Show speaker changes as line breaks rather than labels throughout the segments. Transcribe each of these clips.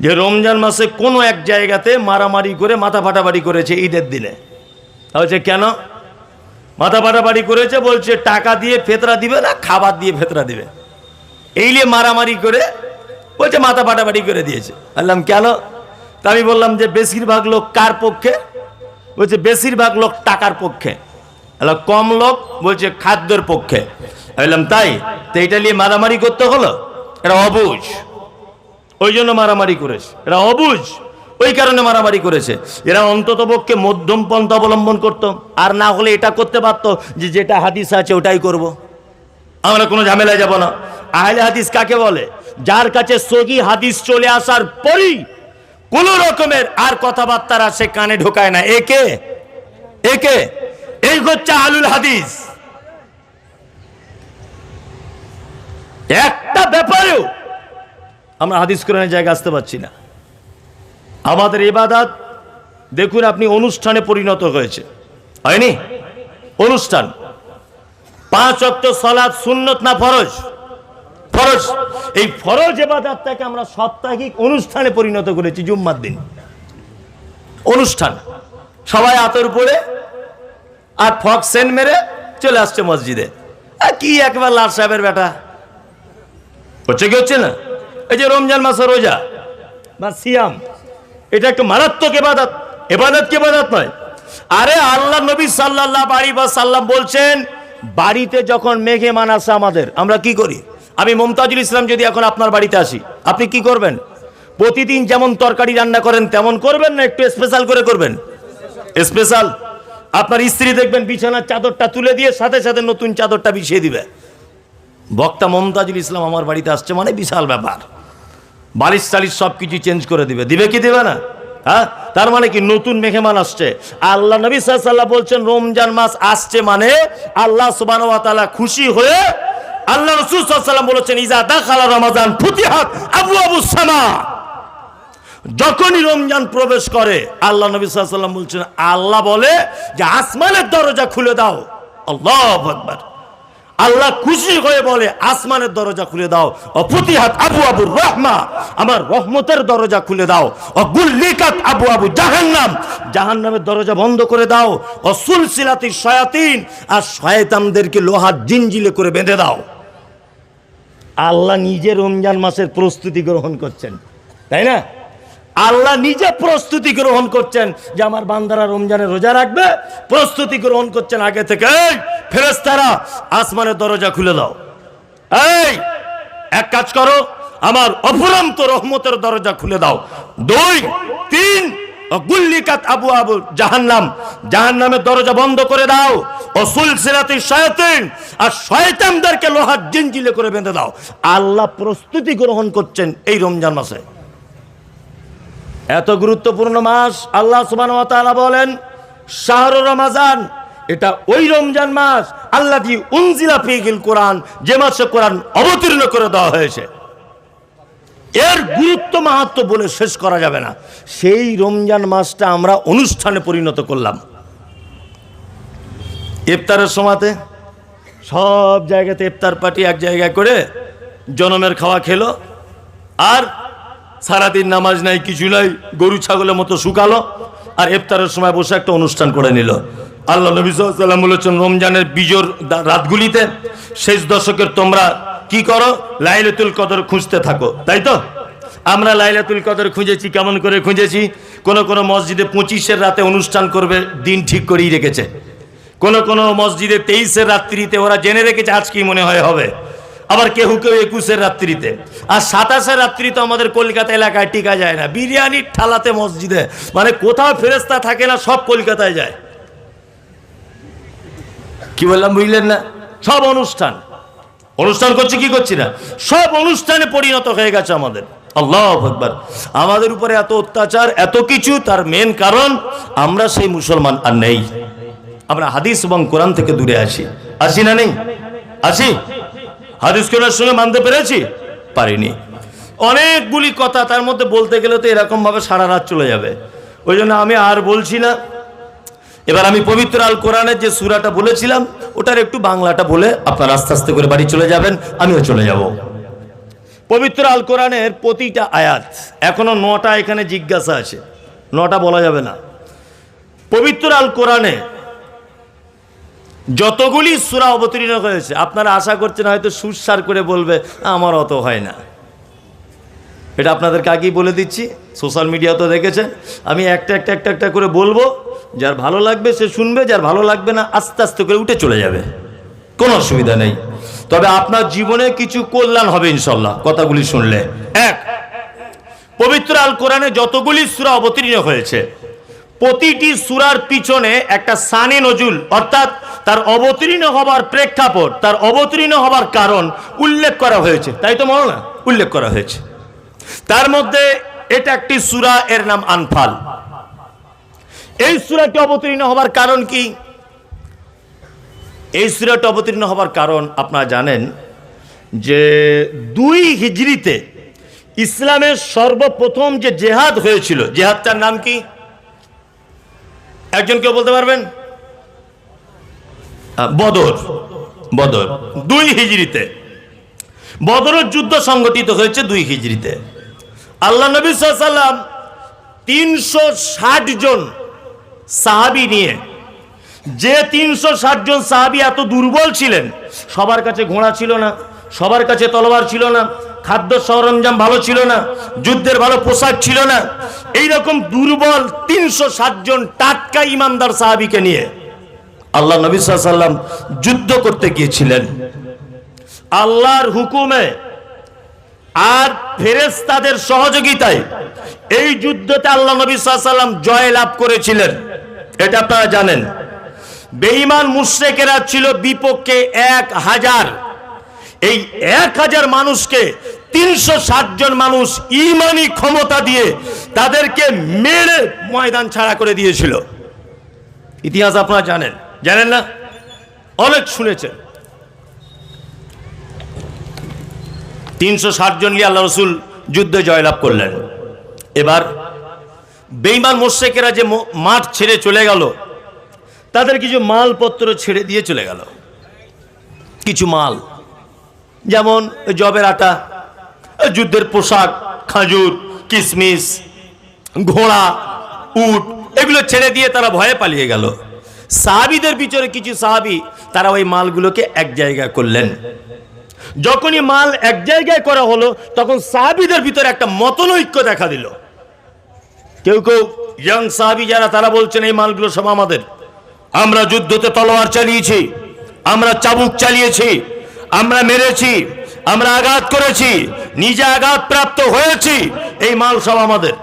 যে রমজান মাসে কোনো এক জায়গাতে মারামারি করে মাথা ফাটাফাটি করেছে ঈদের দিনে। বলছে কেন? মাথা ফাটাফাটি করেছে, বলছে টাকা দিয়ে ফেতরা দিবে না, খাবার দিয়ে ফেতরা দিবে। এই নিয়ে মারামারি করে বলছে মাথা ফাটাফাটি করে দিয়েছে। বললাম, কেন? তা আমি বললাম যে বেশিরভাগ লোক কার পক্ষে? বলছে, বেশিরভাগ লোক টাকার পক্ষে। কম লোক? বলছে, খাদ্যের পক্ষে। বললাম, তাই? তো এটা নিয়ে মারামারি করতে হলো? এটা অবুঝ ওই জন্য মারামারি করেছে। এরা অবুঝ ওই কারণে মারামারি করেছে। এরা অন্তত পক্ষে মধ্যম পন্থা অবলম্বন করত। আর না হলে এটা করতে পারতো যে যেটা হাদিস আছে ওটাই করব। আমরা কোনো ঝামেলায় যাব না। আহলে হাদিস কাকে বলে? যার কাছে সগি হাদিস চলে আসার পরই কোন রকমের আর কথাবার্তারা সে কানে ঢোকায় না। একে একে এই হচ্ছে আলুল হাদিস। একটা ব্যাপারেও আমরা হাদিস কোরআনের জায়গায় আসতে পারছি না। আমাদের এবাদাত দেখুন আপনি অনুষ্ঠানে পরিণত হয়েছে। হয়নি? অনুষ্ঠান। পাঁচ অক্ট সলাদ সুন্নত না ফরজ? ফরজ। এই ফরজ এবাদাতটাকে আমরা সাপ্তাহিক অনুষ্ঠানে পরিণত করেছি জুম্মার দিন। অনুষ্ঠান। সবাই আতর পড়ে আর ফক সেন মেরে চলে আসছে মসজিদে। কি একবার লাল সাহেবের বেটা? হচ্ছে কি হচ্ছে না? এই যে রমজান মাসে রোজা, বা সিয়াম, এটা একটা মারাত্মক এবাদত এবাদত কি এবাদত নয়? আরে আল্লাহ নবী সাল্লাল্লাহ বাড়ি বা সাল্লাম বলছেন, বাড়িতে যখন মেঘে মান আসে আমাদের, আমরা কি করি? আমি মমতাজুল ইসলাম যদি এখন আপনার বাড়িতে আসি, আপনি কি করবেন? প্রতিদিন যেমন তরকারি রান্না করেন, তেমন করবেন না একটু স্পেশাল করে করবেন? স্পেশাল আপনার স্ত্রী দেখবেন বিছানার চাদরটা তুলে দিয়ে সাথে সাথে নতুন চাদরটা বিছিয়ে দিবে। বক্তা মমতাজুল ইসলাম আমার বাড়িতে আসছে মানে বিশাল ব্যাপার। বালিশ টালিশ সব কিছু চেঞ্জ করে দিবে। দিবে কি দিবে না? হ্যাঁ? তার মানে কি? নতুন মেহমান আসছে। আল্লাহ নবী সাল্লাহ বলছেন, রমজান মাস আসছে মানে আল্লাহ সুবান খুশি হয়ে আল্লাহ রসুল সাল্লাম বলেছেন, ইজা দাখালা রমাজান ফুতিহাত আবু আবু সামা। যখনই রমজান প্রবেশ করে, আল্লাহ নবী সাল্লাম বলছেন, আল্লাহ বলে যে আসমানের দরজা খুলে দাও। আল্লাহ আল্লাহ খুশি হয়ে বলে, আসমানের দরজা খুলে দাও। অফুতিহাত আবু আবু রহমা, আমার রহমতের দরজা খুলে দাও। অগুল্লিকাত আবু আবু জাহান্নাম, জাহান্নামের দরজা বন্ধ করে দাও। অসুল সিলাতির শয়াতিন, আর শয়তানদেরকে লোহার জিনজিলে করে বেঁধে দাও। আল্লাহ নিজে রমজান মাসের প্রস্তুতি গ্রহণ করছেন, তাই না? আল্লাহ নিজে প্রস্তুতি গ্রহণ করছেন যে আমার বান্দারা রমজানে রোজা রাখবে, প্রস্তুতি গ্রহণ করছেন আগে থেকে। ফেরেস্তারা আসমানের দরজা খুলে দাও। এই, এক কাজ করো, আমার অফুরন্ত রহমতের দরজা খুলে দাও। দুই, তিন গুল্লিকাত আবু আবু জাহান্নাম। জাহান্নামের দরজা বন্ধ করে দাও। অসুল সিরাতি শয়তান। আর শয়তানদেরকে লোহার জিনজিলে করে বেঁধে দাও। আল্লাহ প্রস্তুতি গ্রহণ করছেন এই রমজান মাসে। এত গুরুত্বপূর্ণ মাস আল্লাহ সুবান বলেন, শাহর রমাজান, এটা ওই রমজান মাস আল্লাহ দি উনজিলা কোরআন, যে মাসে কোরআন অবতীর্ণ করে দেওয়া হয়েছে। এর গুরুত্ব মাহাত্ম বলে শেষ করা যাবে না। সেই রমজান মাসটা আমরা অনুষ্ঠানে পরিণত করলাম। ইফতারের সময়তে সব জায়গাতে ইফতার পার্টি এক জায়গায় করে জনমের খাওয়া খেলো। আর সারাদিন নামাজ নাই, কিছু নাই, গরু ছাগলের মতো শুকালো আর ইফতারের সময় বসে একটা অনুষ্ঠান করে নিল। আল্লাহ নবী সাল্লাম বলেছেন, রমজানের বিজোর রাতগুলিতে শেষ দশকের তোমরা কি করো? লাইলাতুল কদর খুঁজতে থাকো, তাই তো? আমরা লাইলাতুল কদর খুঁজেছি, কেমন করে খুঁজেছি? কোন কোন মসজিদে পঁচিশের রাতে অনুষ্ঠান করবে, দিন ঠিক করেই রেখেছে। কোন কোন মসজিদে তেইশের রাত্রিতে ওরা জেনে রেখেছে, আজকেই মনে হয় হবে। আবার কেউ কেউ একুশের রাত্রিতে। আর সাতাশের রাত্রি তো আমাদের কলকাতা এলাকায় টিকা যায় না। বিরিয়ানির ঠালাতে মসজিদে। মানে কোথাও ফেরেস্তা থাকে না সব কলকাতায় যায়। কি বললাম বুঝলেন না? সব অনুষ্ঠান। অনুষ্ঠান করছি কি করছি না? সব অনুষ্ঠানে পরিণত হয়ে গেছে আমাদের। আল্লাহ আকবার। আমাদের উপরে এত অত্যাচার এত কিছু তার মেন কারণ আমরা সেই মুসলমান আর নেই। আমরা হাদিস এবং কোরআন থেকে দূরে আছি। আসি না নেই? আসি? হাদিস কোরআনের সঙ্গে মানতে পেরেছি? পারিনি। অনেকগুলি কথা তার মধ্যে বলতে গেলে তো এরকমভাবে সারা রাত চলে যাবে। ওই জন্য আমি আর বলছি না। এবার আমি পবিত্র আল কোরআনের যে সুরাটা বলেছিলাম, ওটার একটু বাংলাটা বলে আপনার আস্তে আস্তে করে বাড়ি চলে যাবেন, আমিও চলে যাব। পবিত্র আল কোরআনের প্রতিটা আয়াত এখনও নটা এখানে জিজ্ঞাসা আছে। নটা বলা যাবে না। পবিত্র আল কোরআনে যতগুলি সুরা অবতীর্ণ হয়েছে, আপনারা আশা করছেন হয়তো সুসার করে বলবে, আমার অত হয় না। এটা আপনাদের আগেই বলে দিচ্ছি, সোশ্যাল মিডিয়া তো দেখেছেন। আমি একটা একটা একটা একটা করে বলব, যার ভালো লাগবে সে শুনবে, যার ভালো লাগবে না, আস্তে আস্তে করে উঠে চলে যাবে। কোনো অসুবিধা নেই। তবে আপনার জীবনে কিছু কল্যাণ হবে ইনশাল্লাহ, কথাগুলি শুনলে। এক, পবিত্র আল কোরআনে যতগুলি সূরা অবতীর্ণ হয়েছে, প্রতিটি সুরার পিছনে একটা সানে নজুল, অর্থাৎ তার অবতীর্ণ হবার প্রেক্ষাপট, তার অবতীর্ণ হবার কারণ উল্লেখ করা হয়েছে। তাই তো মনে না উল্লেখ করা হয়েছে। তার মধ্যে এটা একটি সুরা, এর নাম আনফাল। এই সুরাটি অবতীর্ণ হবার কারণ কি? এই সূরাটি অবতীর্ণ হবার কারণ আপনারা জানেন যে দুই হিজরিতে ইসলামের সর্বপ্রথম যে জেহাদ হয়েছিল, জেহাদটার নাম কি? একজন কেউ বলতে পারবেন? বদর। বদর। দুই হিজরিতে বদরের যুদ্ধ সংগঠিত হয়েছে দুই হিজরিতে আল্লাহ নবী সাল্লাম তিনশো ষাট জন সাহাবি নিয়ে, যে তিনশো ষাট জন সাহাবি এত দুর্বল ছিলেন, সবার কাছে ঘোড়া ছিল না, সবার কাছে তলোয়ার ছিল না, খাদ্য সরঞ্জাম ভালো ছিল না, যুদ্ধের ভালো পোশাক ছিল না এই রকম দুর্বল তিনশো ষাট জন টাটকা ইমানদার সাহাবিকে নিয়ে আল্লাহ নবী সাল্লাম যুদ্ধ করতে গিয়েছিলেন। আল্লাহর হুকুমে আর ফেরেস্তাদের সহযোগিতায় এই যুদ্ধতে আল্লাহ নবী সাল্লাম জয় লাভ করেছিলেন। এটা আপনারা জানেন। বেঈমান মুশ্রেকেরা ছিল বিপক্ষে এক হাজার। এই এক হাজার মানুষকে তিনশো জন মানুষ ইমানি ক্ষমতা দিয়ে তাদেরকে মেরে ময়দান ছাড়া করে দিয়েছিল। ইতিহাস আপনারা জানেন। জানেন না? অনেক শুনেছেন। তিনশো ষাট জন নিয়ে আল্লাহ রসুল যুদ্ধে জয়লাভ করলেন। এবার বেইমান মোশেকেরা যে মাঠ ছেড়ে চলে গেল, তাদের কিছু মালপত্র ছেড়ে দিয়ে চলে গেল। কিছু মাল, যেমন জবের আটা, যুদ্ধের পোশাক, খাজুর কিশমিশ ঘোড়া, উট, এগুলো ছেড়ে দিয়ে তারা ভয়ে পালিয়ে গেল। সাহাবিদের পিছনে কিছু সাহাবি, তারা ওই মালগুলোকে এক জায়গায় করলেন। যখনই মাল এক জায়গায় করা হলো, তখন সাহাবিদের ভিতরে একটা মতনৈক্য দেখা দিল। কেউ কেউ ইয়াং সাহাবি যারা, তারা বলছেন, এই মালগুলো সব আমাদের। আমরা যুদ্ধতে তলোয়ার চালিয়েছি, আমরা চাবুক চালিয়েছি, আমরা মেরেছি, আমরা আঘাত করেছি, নিজে আঘাত প্রাপ্ত হয়েছি, এই মাল সব আমাদের।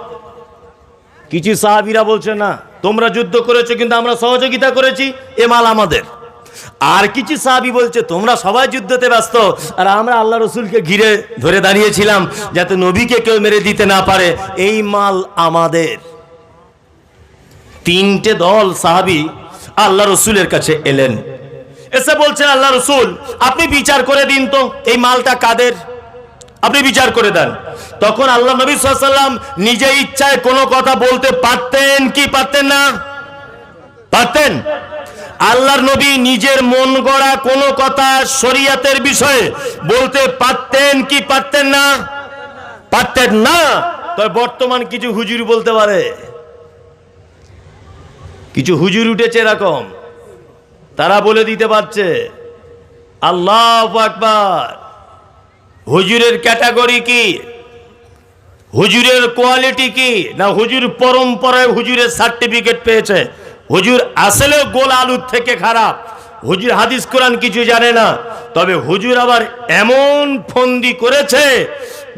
কিছু সাহাবিরা বলছে না তোমরা যুদ্ধ করেছ, কিন্তু আমরা সহযোগিতা করেছি, এ মাল আমাদের। আর কিছু সাহাবি বলছে, তোমরা সবাই যুদ্ধতে ব্যস্ত। আর আমরা আল্লাহ রসুলকে ঘিরে ধরে দাঁড়িয়েছিলাম, যাতে নবীকে কেউ মেরে দিতে না পারে। এই মাল আমাদের। তিনটে দল সাহাবি আল্লাহ রসুলের কাছে এলেন। এসে বলছেন, আল্লাহ রসুল, আপনি বিচার করে দিন তো, এই মালটা কাদের? আপনি বিচার করে দেন। তখন আল্লাহ নবী সাল্লাম নিজে ইচ্ছায় কোনো কথা বলতে পারতেন কি পারতেন না? পারতেন? আল্লাহর নবী নিজের মন গড়া কোনো কথা শরিয়াতের বিষয়ে বলতে পারতেন কি পারতেন না? পারতেন না। তবে বর্তমান কিছু হুজুর বলতে পারে। কিছু হুজুর উঠেছে এরকম। তারা বলে দিতে পারছে, আল্লাহ আকবার। হুজুরের ক্যাটাগরি কি? হুজুরের কোয়ালিটি কি? না হুজুর পরম্পরায় হুজুরের সার্টিফিকেট পেয়েছে? হুজুর আসলে গোল আলুর থেকে খারাপ। হুজুর হাদিস কোরআন কিছু জানে না। তবে হুজুর আবার এমন ফন্দি করেছে,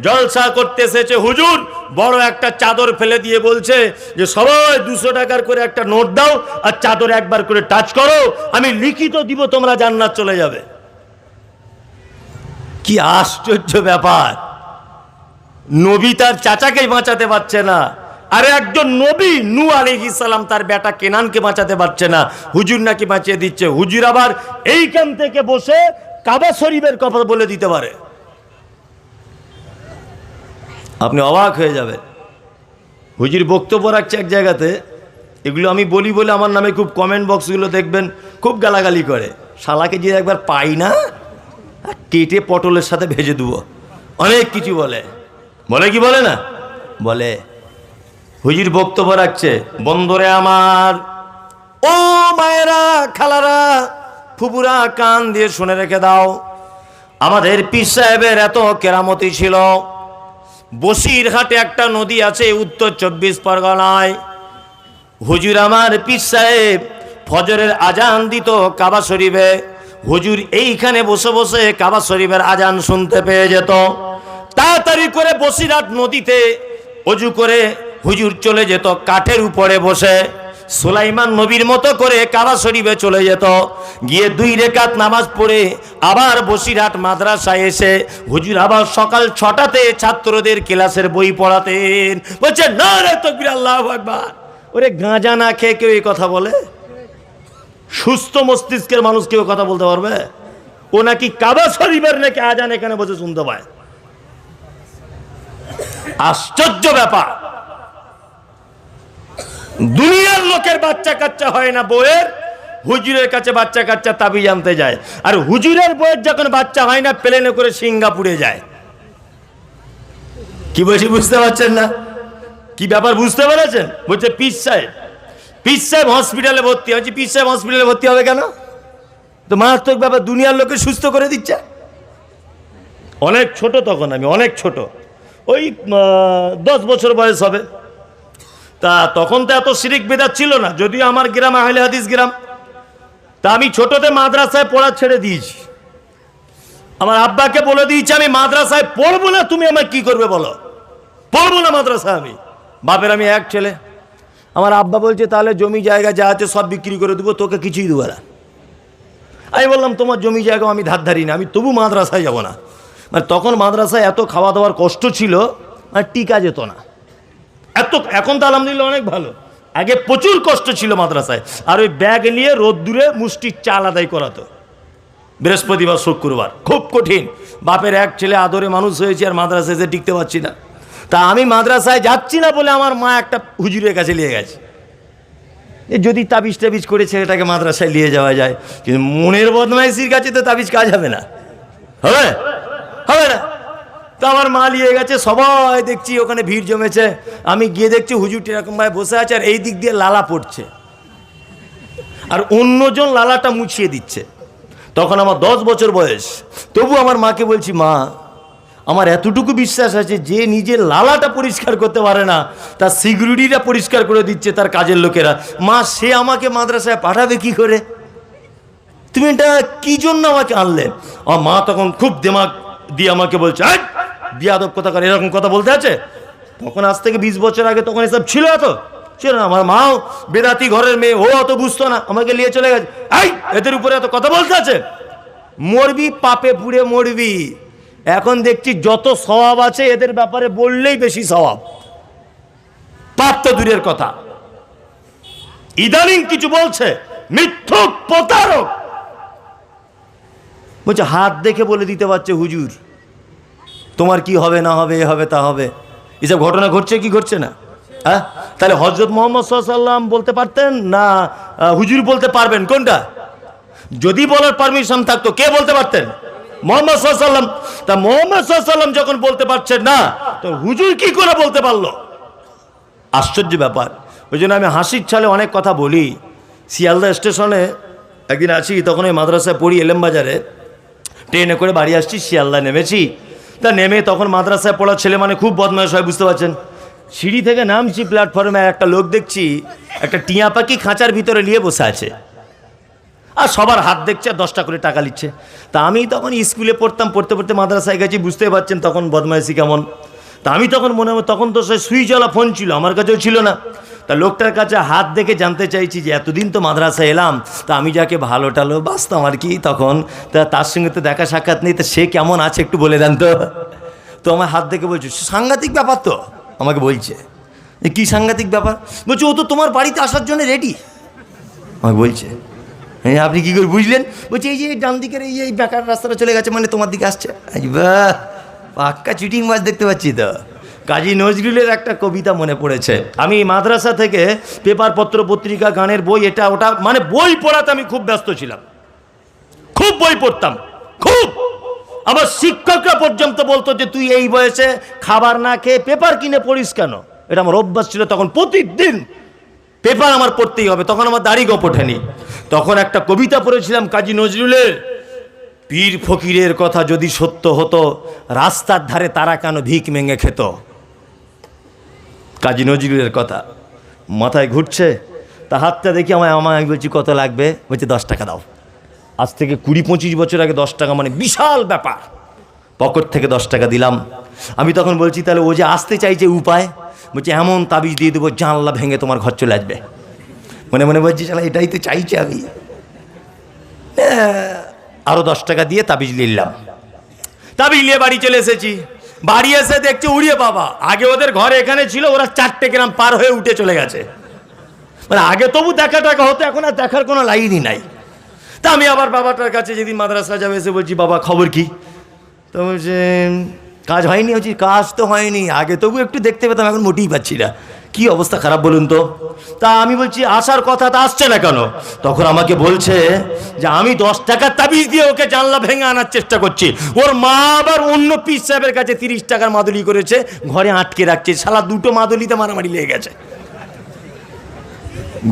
জলসা করতে এসেছে, হুজুর বড় একটা চাদর ফেলে দিয়ে বলছে যে, সবাই দুশো টাকার করে একটা নোট দাও আর চাদর একবার করে টাচ করো, আমি লিখিত দিব, তোমরা জান্নাত চলে যাবে। কি আশ্চর্য ব্যাপার। নবী তার চাচাকেই বাঁচাতে পারছে না। আরে একজন নবী নু আলাইহিস সালাম তার বেটা কেনানকে বাঁচাতে পারছে না। হুজুর নাকি বাঁচিয়ে দিচ্ছে। হুজুর আবার এইখান থেকে বসে কাবা শরীফের কথা বলে দিতে পারে। আপনি অবাক হয়ে যাবেন। হুজুর বক্তব্য রাখছে এক জায়গাতে। এগুলো আমি বলি বলে আমার নামে খুব কমেন্ট বক্সগুলো দেখবেন, খুব গালাগালি করে। শালাকে যে একবার পাই না? আর কেটে পটলের সাথে ভেজে দেবো। অনেক কিছু বলে। বলে কি বলে না? বলে, হুজির বক্তব্য রাখছে, বন্দরে আমার, ও মায়েরা, খালারা ফুপুরা কান দিয়ে শুনে রেখে দাও। আমাদের পীর সাহেবের এত কেরামতি ছিল। বসিরহাটে একটা নদী আছে, উত্তর চব্বিশ পরগনায়। হুজুর আমার পীর সাহেব ফজরের আজান দিত কাবা শরীফে। হুজুর এইখানে বসে বসে কাবা শরীফের আজান শুনতে পেয়ে যেত। তাড়াতাড়ি করে বসিরহাট নদীতে অজু করে হুজুর চলে যেত কাঠের উপরে বসে। সুলাইমান নবীর মতো করে কাবা শরীফে চলে যেত। গিয়ে দুই রেখাত নামাজ পড়ে আবার বসিরহাট মাদ্রাসায় এসে হুজুর আবার সকাল ছটাতে ছাত্রদের ক্লাসের বই পড়াতেন। বলছে, না রে তকবির, আল্লাহ আকবার। ওরে গাঁজা না খেয়ে কেউ এই কথা বলে? সুস্থ মস্তিষ্কের মানুষ কেউ কথা বলতে পারবে? ও নাকি কাবা শরীফের নাকি আজান এখানে বসে শুনতে পায়? আশ্চর্য ব্যাপার। দুনিয়ার লোকের বাচ্চা কাচ্চা হয় না বইয়ের হুজুরের কাছে বাচ্চা কাচ্চা তাবি জানতে যায়। আর হুজুরের বইয়ের যখন বাচ্চা হয় না, প্লেনে করে সিঙ্গাপুরে যায়। কি বলছি বুঝতে পারছেন না? কি ব্যাপার বুঝতে পেরেছেন? বলছে পিস সাহেব পিস হসপিটালে ভর্তি হয়েছে। পিস সাহেব হসপিটালে ভর্তি হবে কেন? তো মারাত্মক ব্যাপার, দুনিয়ার লোকে সুস্থ করে দিচ্ছে। অনেক ছোট তখন আমি, অনেক ছোট। ওই দশ বছর বয়স হবে। তা তখন তো এত শিরিক বেদাত ছিল না, যদিও আমার গ্রাম আহলে হাদিস গ্রাম। তা আমি ছোটতে মাদ্রাসায় পড়া ছেড়ে দিয়েছি। আমার আব্বাকে বলে দিয়েছি, আমি মাদ্রাসায় পড়ব না, তুমি আমার কি করবে বলো? পড়ব না মাদ্রাসায় আমি। বাপের আমি এক ছেলে। আমার আব্বা বলছে, তাহলে জমি জায়গা যা আছে সব বিক্রি করে দেবো, তোকে কিছুই দেবো না। আমি বললাম, তোমার জমি জায়গা আমি ধার ধারি না, আমি তবু মাদ্রাসায় যাব না। মানে তখন মাদ্রাসায় এত খাওয়া দাওয়ার কষ্ট ছিল মানে টিকা যেত না। এত, এখন তো আলহামদুলিল্লাহ অনেক ভালো। আগে প্রচুর কষ্ট ছিল মাদ্রাসায়, আর ওই ব্যাগ নিয়ে রোদ্দুরে মুষ্টির চাল আদায় করাতো। বৃহস্পতিবার, শুক্রবার, খুব কঠিন। বাপের এক ছেলে আদরে মানুষ হয়েছে, আর মাদ্রাসায় এসে টিকতে পারছি না। তা আমি মাদ্রাসায় যাচ্ছি না বলে আমার মা একটা হুজুরের কাছে নিয়ে গেছে। যদি তাবিজ টাবিজ করে ছেলেটাকে মাদ্রাসায় নিয়ে যাওয়া যায়, কিন্তু মনের বদমাইশির কাছে তো তাবিজ কাজ হবে না। হবে? হবে না। তো আমার মা নিয়ে গেছে, সবাই দেখছি ওখানে ভিড় জমেছে। আমি গিয়ে দেখছি হুজুরটি এরকমভাবে বসে আছে আর এই দিক দিয়ে লালা পড়ছে। আর অন্যজন লালাটা মুছিয়ে দিচ্ছে। তখন আমার দশ বছর বয়স। তবু আমার মাকে বলছি, মা আমার এতটুকু বিশ্বাস আছে যে নিজের লালাটা পরিষ্কার করতে পারে না তার সিকিউরিটিটা পরিষ্কার করে দিচ্ছে তার কাজের লোকেরা। মা সে আমাকে মাদ্রাসায় পাঠাবে কি করে? তুমি এটা কি জন্য আমাকে আনলে? আমার মা তখন খুব দিমাগ দিয়ে আমাকে বলছে "এই, বিয়াদব কথা করে এরকম কথা বলতে আছে? তখন আজ থেকে বিশ বছর আগে তখন এসব ছিল এত? ছিল না আমার মাও বেদাতি ঘরের মেয়ে ও অত বুঝতো না আমাকে নিয়ে চলে গেছে। এদের উপরে এত কথা বলতে আছে? মরবি পাপে পুড়ে মরবি। এখন দেখছি যত স্বভাব আছে, এদের ব্যাপারে বললেই বেশি স্বভাব। পাপ তো দূরের কথা। ইদানিং কিছু বলছে, মিথ্যুক, প্রতারক। বলছে, হাত দেখে বলে দিতে পারছে হুজুর। তোমার কি হবে, না হবে, এ হবে, তা হবে। এসব ঘটনা ঘটছে কি ঘটছে না? হ্যাঁ? তাহলে হজরত মোহাম্মদ সাল্লাম বলতে পারতেন, না হুজুর বলতে পারবেন? কোনটা? যদি বলার পারমিশন থাকতো, কে বলতে পারতেন? মোহাম্মদ সাল্লাম তা মোহাম্মদ সাল্লাম যখন বলতে পারছেন না, তো হুজুর কি করে বলতে পারল? আশ্চর্য ব্যাপার। ওই জন্য আমি হাসির ছালে অনেক কথা বলি। শিয়ালদা স্টেশনে একদিন আছি, তখন ওই মাদ্রাসায় পড়ি এলেম বাজারে। ট্রেনে করে বাড়ি আসছি, শিয়ালদা নেমেছি। তা নেমে তখন মাদ্রাসায় পড়া ছেলে মানে খুব বদমাশ হয়, বুঝতে পারছেন? সিঁড়ি থেকে নামছি প্ল্যাটফর্মে একটা লোক দেখছি, একটা টিয়া পাখি খাঁচার ভিতরে নিয়ে বসে আছে। আর সবার হাত দেখছে, দশটা করে টাকা নিচ্ছে তা আমি তখন স্কুলে পড়তাম, পড়তে পড়তে মাদ্রাসায় গেছি বুঝতে পারছেন তখন বদমাইশি কেমন। তা আমি তখন মনে হয়, তখন তো সে সুইচওয়ালা ফোন ছিল, আমার কাছেও ছিল না। তা লোকটার কাছে হাত দেখে জানতে চাইছি যে, এতদিন তো মাদ্রাসায় এলাম, তা আমি যাকে ভালো টালো বাঁচতাম আর কি তখন, তা তার সঙ্গে তো দেখা সাক্ষাৎ নেই, তা সে কেমন আছে একটু বলে দেন তো। তো আমার হাত দেখে বলছে সাংঘাতিক ব্যাপার তো? আমাকে বলছে যে কী সাংঘাতিক ব্যাপার? বলছে, ও তো তোমার বাড়িতে আসার জন্য রেডি আমাকে বলছে আপনি কী করে বুঝলেন? বলছে, এই যে ডান দিকের এই এই বেকার রাস্তাটা চলে গেছে মানে তোমার দিকে আসছে। বাহ পাক্কা চিটিং মাছ দেখতে পাচ্ছি তো। কাজী নজরুলের একটা কবিতা মনে পড়েছে। আমি মাদ্রাসা থেকে পেপার পত্র, পত্রিকা, গানের বই, এটা, ওটা মানে বই পড়াতে আমি খুব ব্যস্ত ছিলাম। খুব বই পড়তাম, খুব। আমার শিক্ষকরা পর্যন্ত বলতো যে, তুই এই বয়সে খাবার না খেয়ে পেপার কিনে পড়িস কেন? এটা আমার অভ্যাস ছিল, তখন প্রতিদিন পেপার আমার পড়তেই হবে, তখন আমার দাড়ি গোপ ওঠেনি তখন একটা কবিতা পড়েছিলাম কাজী নজরুলের। পীর ফকিরের কথা যদি সত্য হতো, রাস্তার ধারে তারা কেন ভিক মেঙে খেত? কাজী নজরুলের কথা। মাথায় ঘুরছে, তা হাতটা দেখি আমায় আমায় আমি বলছি, কত লাগবে? বলছি, দশ টাকা দাও। আজ থেকে কুড়ি পঁচিশ বছর আগে দশ টাকা মানে বিশাল ব্যাপার। পকেট থেকে দশ টাকা দিলাম। আমি তখন বলছি, তাহলে ও যে আসতে চাইছে, উপায়? বলছি, এমন তাবিজ দিয়ে দেবো, জানলা ভেঙে তোমার ঘর চলে আসবে। মনে মনে বলছি, শালা, এটাই তো চাইছে আমি। আরও দশ টাকা দিয়ে তাবিজ নিলাম। তাবিজ নিয়ে বাড়ি চলে এসেছি। বাড়ি এসে দেখছি, উড়িয়ে বাবা, আগে ওদের ঘরে এখানে ছিল, ওরা চারটে গ্রাম পার হয়ে উঠে চলে গেছে। মানে আগে তবু দেখা টাকা হতো, এখন আর দেখার কোনো লাইনই নাই। তা আমি আবার বাবাটার কাছে যেদিন মাদ্রাসা যাবে, এসে বলছি, বাবা, খবর কি? তো বলছে, কাজ হয়নি? বলছি, কাজ তো হয়নি। আগে তবু একটু দেখতে পেতাম, এখন মোটেই পাচ্ছি না। কি অবস্থা খারাপ বলুন তো? তা আমি বলছি, আসার কথা তা আসছে না কেন? তখন আমাকে বলছে যে, আমি দশ টাকার তাবিজ দিয়ে ওকে জানলা ভেঙে আনার চেষ্টা করছি। ওর মা আবার অন্য পিস সাহেবের কাছে তিরিশ টাকার মাদুলি করেছে, ঘরে আটকে রাখছে শালা দুটো মাদুলিতে মারামারি লেগে গেছে।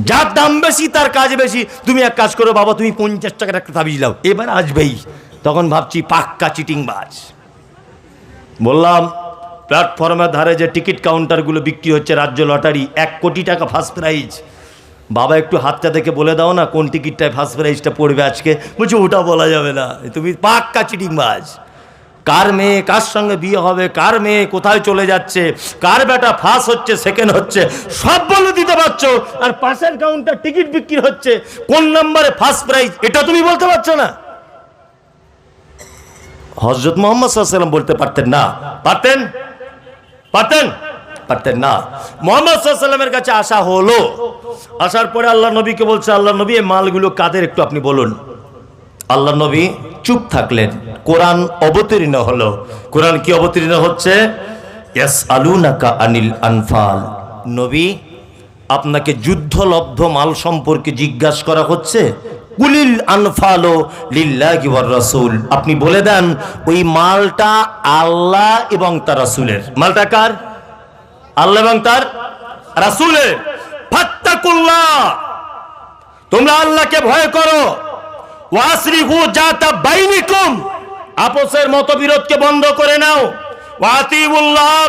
যার দাম বেশি, তার কাজ বেশি। তুমি এক কাজ করো, বাবা, তুমি পঞ্চাশ টাকার একটা তাবিজ দাও। এবার আসবেই। তখন ভাবছি পাক্কা চিটিং বাজ বললাম প্ল্যাটফর্মের ধারে যে টিকিট কাউন্টারগুলো বিক্রি হচ্ছে রাজ্য লটারি, এক কোটি টাকা ফার্স্ট প্রাইজ বাবা, একটু হাতটা দেখে বলে দাও না কোন টিকিটটায় ফার্স্ট প্রাইজটা পড়বে আজকে। বলছি, ওটা বলা যাবে না। তুমি পাক্কা চিটিং বাজ কার মেয়ে, কার সঙ্গে বিয়ে হবে, কার মেয়ে কোথায় চলে যাচ্ছে, কার বেটা ফার্স্ট হচ্ছে সেকেন্ড হচ্ছে, সব বলে দিতে পারছ। আর পাশের কাউন্টার টিকিট বিক্রি হচ্ছে, কোন নম্বরে ফার্স্ট প্রাইজ এটা তুমি বলতে পারছ না। হজরত মোহাম্মদ সাল্লাম বলতে পারতেন না। পারতেন? পারতেন? পারতেন না। মোহাম্মদ সাল্লামের কাছে আসা হলো। আসার পরে আল্লাহ নবীকে বলছে, আল্লাহ নবী, এই মালগুলো কাদের একটু আপনি বলুন? আল্লাহ নবী চুপ থাকলেন। কোরআন অবতীর্ণ হলো। কোরআন কি অবতীর্ণ হচ্ছে? আনিল আনফাল। নবী, আপনাকে যুদ্ধলব্ধ মাল সম্পর্কে জিজ্ঞাসা করা হচ্ছে? কুলিল আনফালো লিল্লাহি ওয়ার রাসূল। আপনি বলে দেন, ওই মালটা আল্লাহ এবং তার রাসূলের। মালটা কার? আল্লাহ এবং তার রাসূলের। ফাত্তাকুল্লাহ। তোমরা আল্লাহকে ভয় করো। ওয়াসরিহু জাতা বাইনিকুম। আপোসের মতবিরোধকে বন্ধ করে নাও। ওয়াতিউল্লাহ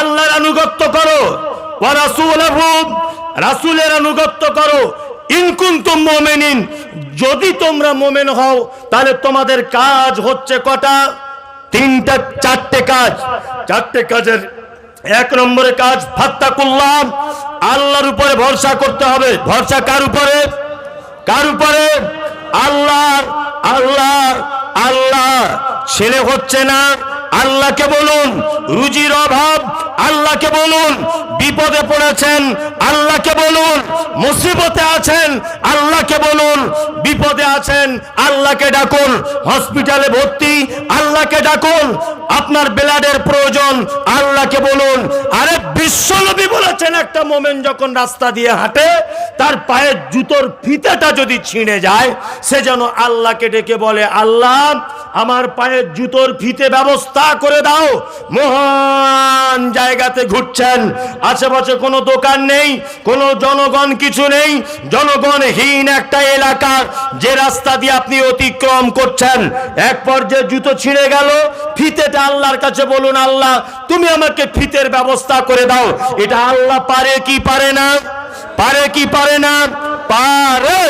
আল্লাহর আনুগত্য করো। ওয়া রাসূলাহু। রাসূলের আনুগত্য করো। ইনকুন্তুম মুমিনিন। যদি তোমরা মুমিন হও, তাহলে তোমাদের কাজ হচ্ছে কটা? তিনটা, চারটে কাজ। চারটে কাজের এক নম্বরে কাজ ফাত্তা করলাম আল্লাহর উপরে ভরসা করতে হবে। ভরসা কার উপরে? কার উপরে? আল্লাহ আল্লাহ আল্লাহ ছেলে হচ্ছে না আল্লাহকে বলুন, রুজির অভাব, আল্লাহকে বলুন, বিপদে পড়েছেন, আল্লাহকে বলুন, মুসিবতে আছেন, আল্লাহকে বলুন, বিপদে আছেন, আল্লাহকে ডাকুন, হসপিটালে ভর্তি, আল্লাহকে ডাকুন, আপনার ব্লাডের প্রয়োজন, আল্লাহকে বলুন। আরে বিশ্বনবী বলেছেন, একটা মোমেন যখন রাস্তা দিয়ে হাঁটে, তার পায়ের জুতোর ফিতেটা যদি ছিঁড়ে যায়, সে যেন আল্লাহকে ডেকে বলে, আল্লাহ আমার পায়ের জুতোর ফিতে ব্যবস্থা করে দাও। মহান জায়গাতে ঘুরছেন। আশেপাশে কোনো দোকান নেই, কোনো জনগণ কিছু নেই। জনগণহীন একটা এলাকা যে রাস্তা দিয়ে আপনি অতিক্রম করছেন। এক পর্যায়ে জুতো ছিঁড়ে গেল, ফিতেটা আল্লাহর কাছে বলুন, আল্লাহ, তুমি আমাকে ফিতের ব্যবস্থা করে দাও। এটা আল্লাহ পারে কি পারে না? পারে কি পারে না? পারে।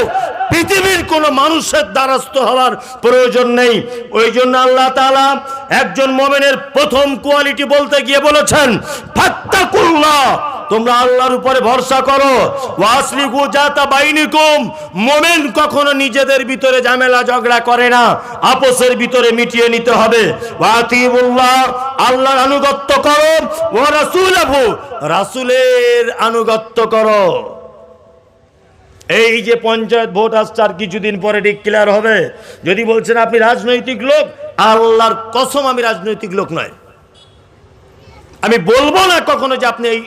পৃথিবীর কোন মানুষের দ্বারস্থ হওয়ার প্রয়োজন নেই। ওই জন্য আল্লাহ তাআলা একজন মোমেনের প্রথম কোয়ালিটি বলতে গিয়ে বলেছেন তোমরা আল্লাহর উপরে ভরসা করো। মোমেন কখনো নিজেদের ভিতরে ঝামেলা, ঝগড়া করে না। আপোসের ভিতরে মিটিয়ে নিতে হবে। আল্লাহর আনুগত্য করো। ও রাসূলের আনুগত্য করো। এই যে পঞ্চায়েত ভোট আসছে আর কিছুদিন পরে ডিক্লেয়ার হবে। যদি বলছেন আপনি রাজনৈতিক লোক, আল্লাহর কসম আমি রাজনৈতিক লোক নয়। আমি বলব না কখনো যে আপনি এই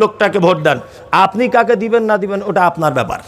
লোকটাকে ভোট দেন। আপনি কাকে দিবেন না দিবেন, ওটা আপনার ব্যাপার।